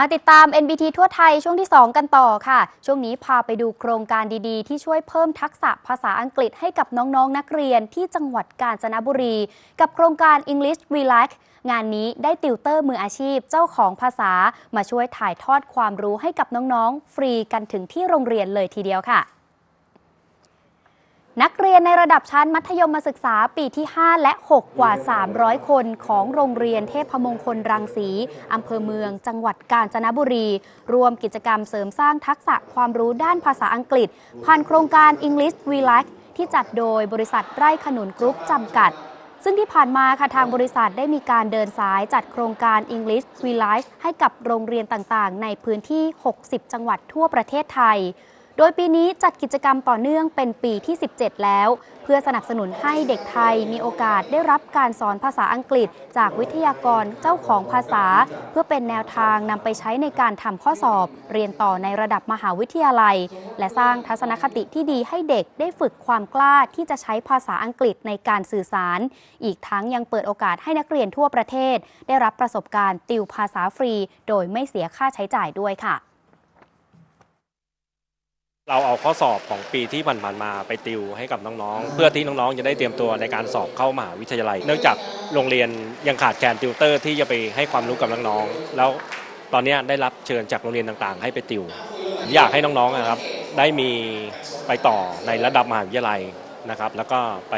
มาติดตาม NBT ทั่วไทยช่วงที่ 2 กันต่อค่ะ ช่วงนี้พาไปดูโครงการดีๆ ที่ช่วยเพิ่มทักษะภาษาอังกฤษให้กับน้องๆนนักเรียนที่จังหวัดกาญจนบุรี กับโครงการ English Relax งานนี้ได้ติวเตอร์มืออาชีพเจ้าของภาษา มาช่วยถ่ายทอดความรู้ให้กับน้องๆ ฟรีกันถึงที่โรงเรียนเลยทีเดียวค่ะ นักเรียนในระดับชั้นมัธยมศึกษาปีที่ 5 และ 6 กว่า 300 คนของโรงเรียนเทพมงคลรังสีอำเภอเมือง จังหวัดกาญจนบุรี รวมกิจกรรมเสริมสร้างทักษะความรู้ด้านภาษาอังกฤษ ผ่านโครงการ English Relax ที่จัดโดยบริษัทไร่ขนุนกรุ๊ปจำกัด ซึ่งที่ผ่านมาค่ะทางบริษัทได้มีการเดินสายจัดโครงการ English Relax ให้กับโรงเรียนต่างๆ ในพื้นที่ 60 จังหวัดทั่วประเทศไทย โดยปีนี้จัดกิจกรรมต่อเนื่องเป็นปีที่ 17 แล้ว เพื่อสนับสนุนให้เด็กไทยมีโอกาสได้รับการสอนภาษาอังกฤษ จากวิทยากรเจ้าของภาษา เพื่อเป็นแนวทางนำไปใช้ในการทำข้อสอบ เรียนต่อในระดับมหาวิทยาลัย และสร้างทัศนคติที่ดีให้เด็กได้ฝึกความกล้าที่จะใช้ภาษาอังกฤษในการสื่อสาร อีกทั้งยังเปิดโอกาสให้นักเรียนทั่วประเทศ ได้รับประสบการณ์ติวภาษาฟรี โดยไม่เสียค่าใช้จ่ายด้วยค่ะ เราเอาข้อสอบของปีที่ผ่านๆมาไปติวให้กับน้องๆ เพื่อที่น้องๆจะได้เตรียมตัวในการสอบเข้ามหาวิทยาลัย เนื่องจากโรงเรียนยังขาดแคลนติวเตอร์ที่จะไปให้ความรู้กับน้องๆแล้วตอนนี้ได้รับเชิญจากโรงเรียนต่างๆ ให้ไปติว อยากให้น้องๆนะครับได้มีไปต่อในระดับมหาวิทยาลัยนะครับ แล้วก็ไป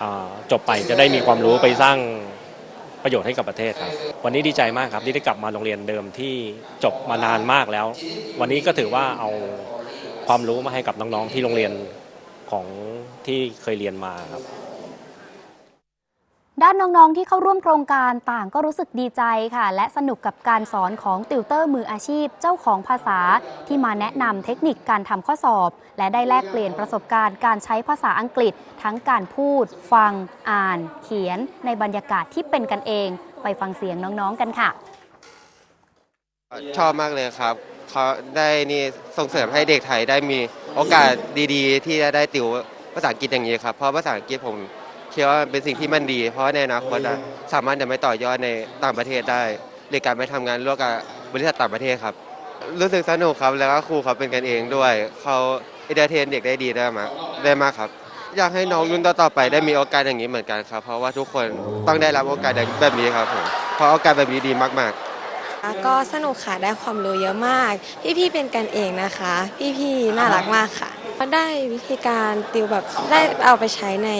อ่าจบไปจะได้มีความรู้ไปสร้างประโยชน์ให้กับประเทศครับ วันนี้ดีใจมากครับที่ได้กลับมาโรงเรียนเดิมที่จบมานานมากแล้ว วันนี้ก็ถือว่าเอา ความรู้มาให้กับน้องๆที่โรงเรียนของที่เคยเรียนมาครับ ด้านน้องๆที่เข้าร่วมโครงการต่างก็รู้สึกดีใจค่ะ และสนุกกับการสอนของติวเตอร์มืออาชีพเจ้าของภาษา ที่มาแนะนำเทคนิคการทำข้อสอบ และได้แลกเปลี่ยนประสบการณ์การใช้ภาษาอังกฤษ ทั้งการพูด ฟัง อ่าน เขียน ในบรรยากาศที่เป็นกันเอง ไปฟังเสียงน้องๆกันค่ะ ชอบมากเลยครับ เขาได้นี่ส่งเสริมให้เด็กไทยได้มีโอกาสดีๆ ที่จะได้ติวภาษาอังกฤษอย่างนี้ครับ เพราะภาษาอังกฤษผมคิดว่าเป็นสิ่งที่มันดี เพราะในอนาคตอะสามารถจะไปต่อยอดในต่างประเทศได้หรือการไปทำงานร่วมกับบริษัทต่างประเทศครับ รู้สึกสนุกครับแล้วก็ครูเขาเป็นกันเองด้วยเขาเอนเตอร์เทนเด็กได้ดีได้มากได้มากครับ อยากให้น้องรุ่นต่อๆไปได้มีโอกาสอย่างนี้เหมือนกันครับ เพราะว่าทุกคนต้องได้รับโอกาสแบบนี้ครับผมเพราะโอกาสแบบนี้ดีมากๆ ก็สนุกค่ะได้ความรู้เยอะมาก พี่ๆเป็นกันเองนะคะ พี่ๆน่ารักมากค่ะก็ได้วิธีการติวแบบได้เอาไปใช้ใน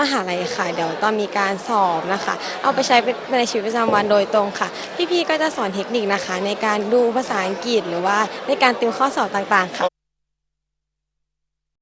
มหาลัยค่ะ เดี๋ยวตอนมีการสอบนะคะ เอาไปใช้ในชีวิตประจำวันโดยตรงค่ะ พี่ๆก็จะสอนเทคนิคนะคะ ในการดูภาษาอังกฤษหรือว่าในการติวข้อสอบต่างๆค่ะ